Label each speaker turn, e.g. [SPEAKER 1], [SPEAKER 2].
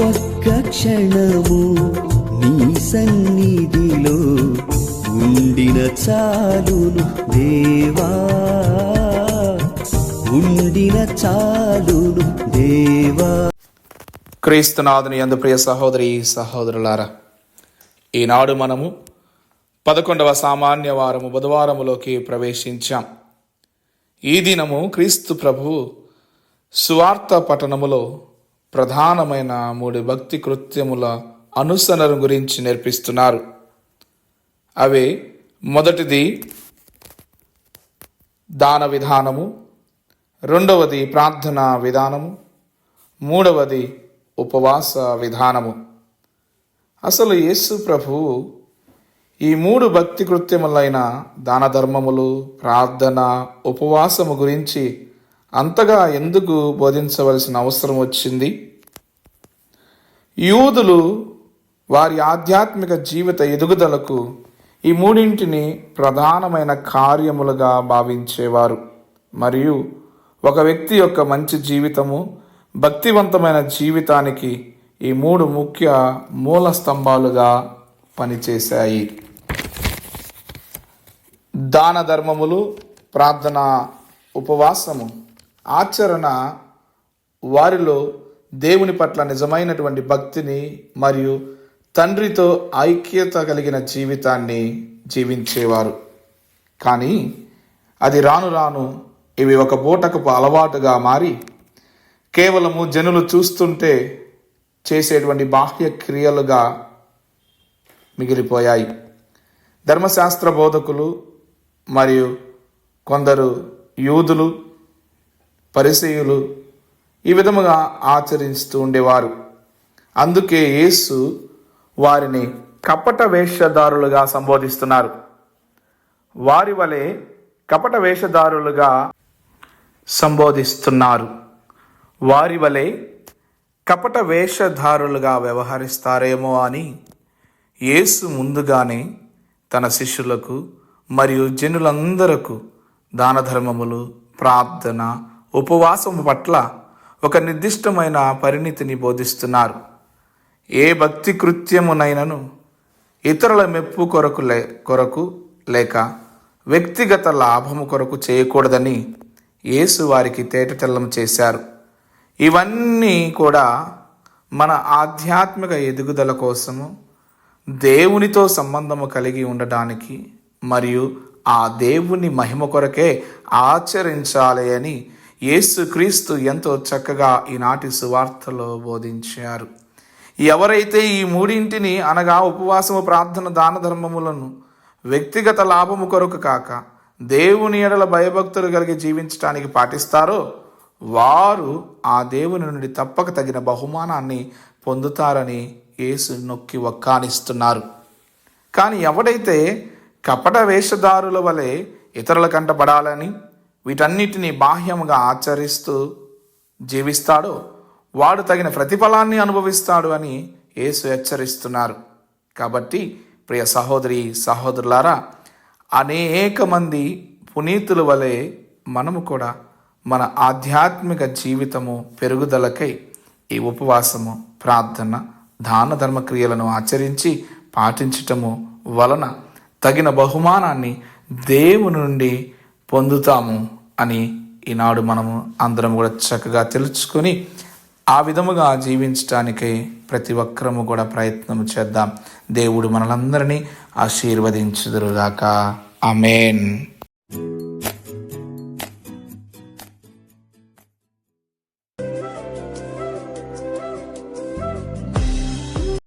[SPEAKER 1] ఒక్క క్షణము నీ సన్నిధిలో ఉండిన చాలును దేవా. ఉండిన చాలును దేవా.
[SPEAKER 2] క్రీస్తునాథుని అందు ప్రియ సహోదరి సహోదరులారా ఈనాడు మనము పదకొండవ సామాన్య వారము బుధవారములోకి ప్రవేశించాం. ఈ దినము క్రీస్తు ప్రభు సువార్త పట్టణములో ప్రధానమైన మూడు భక్తి కృత్యముల అనుసరణ గురించి నేర్పిస్తున్నారు. అవి మొదటిది దాన విధానము రెండవది ప్రార్థనా విధానము మూడవది ఉపవాస విధానము. అసలు యేసు ప్రభు ఈ మూడు భక్తి కృత్యములైన దాన ధర్మములు ప్రార్థన ఉపవాసము గురించి అంతగా ఎందుకు బోధించవలసిన అవసరం వచ్చింది? యూదులు వారి ఆధ్యాత్మిక జీవిత ఎదుగుదలకు ఈ మూడింటిని ప్రధానమైన కార్యములుగా భావించేవారు. మరియు ఒక వ్యక్తి యొక్క మంచి జీవితము భక్తివంతమైన జీవితానికి ఈ మూడు ముఖ్య మూల స్తంభాలుగా పనిచేశాయి. దాన ధర్మములు ప్రార్థన ఉపవాసము ఆచరణ వారిలో దేవుని పట్ల నిజమైనటువంటి భక్తిని మరియు తండ్రితో ఐక్యత కలిగిన జీవితాన్ని జీవించేవారు. కానీ అది రాను రాను ఇవి ఒక బూటకపు అలవాటుగా మారి కేవలము జనులు చూస్తుంటే చేసేటువంటి బాహ్య క్రియలుగా మిగిలిపోయాయి. ధర్మశాస్త్ర బోధకులు మరియు కొందరు యూదులు పరిసయులు ఈ విధముగా ఆచరిస్తూ ఉండేవారు. అందుకే యేసు వారిని కపట వేషధారులుగా సంబోధిస్తున్నారు. వారి వలె కపట వేషధారులుగా సంబోధిస్తున్నారు. వారి వలె కపట వేషధారులుగా వ్యవహరిస్తారేమో అని యేసు ముందుగానే తన శిష్యులకు మరియు జనులందరకు దాన ధర్మములు ప్రార్థన ఉపవాసం పట్ల ఒక నిర్దిష్టమైన పరిణితిని బోధిస్తున్నారు. ఏ భక్తి కృత్యమునైనను ఇతరుల మెప్పు కొరకు లే కొరకు లేక వ్యక్తిగత లాభము కొరకు చేయకూడదని యేసు వారికి తేటతెల్లం చేశారు. ఇవన్నీ కూడా మన ఆధ్యాత్మిక ఎదుగుదల కోసము దేవునితో సంబంధము కలిగి ఉండడానికి మరియు ఆ దేవుని మహిమ కొరకే ఆచరించాలి అని యేసుక్రీస్తు ఎంతో చక్కగా ఈనాటి సువార్తలో బోధించారు. ఎవరైతే ఈ మూడింటిని అనగా ఉపవాసము ప్రార్థన దాన ధర్మములను వ్యక్తిగత లాభము కొరకు కాక దేవుని ఎడల భయభక్తులు కలిగి జీవించడానికి పాటిస్తారో వారు ఆ దేవుని నుండి తప్పక తగిన బహుమానాన్ని పొందుతారని యేసు నొక్కి వక్కానిస్తున్నారు. కానీ ఎవడైతే కపట వేషధారుల వలె ఇతరుల కంటపడాలని వీటన్నిటిని బాహ్యముగా ఆచరిస్తూ జీవిస్తాడో వాడు తగిన ప్రతిఫలాన్ని అనుభవిస్తాడు అని యేసు హెచ్చరిస్తున్నారు. కాబట్టి ప్రియ సహోదరి సహోదరులారా అనేక మంది పునీతుల వలె మనము కూడా మన ఆధ్యాత్మిక జీవితము పెరుగుదలకై ఈ ఉపవాసము ప్రార్థన దాన ధర్మక్రియలను ఆచరించి పాటించటము వలన తగిన బహుమానాన్ని దేవుని నుండి పొందుతాము అని ఈనాడు మనము అందరం కూడా చక్కగా తెలుసుకొని ఆ విధముగా జీవించటానికై ప్రతి ఒక్కరము కూడా ప్రయత్నం చేద్దాం. దేవుడు మనలందరినీ ఆశీర్వదించుదురుగాక. అమేన్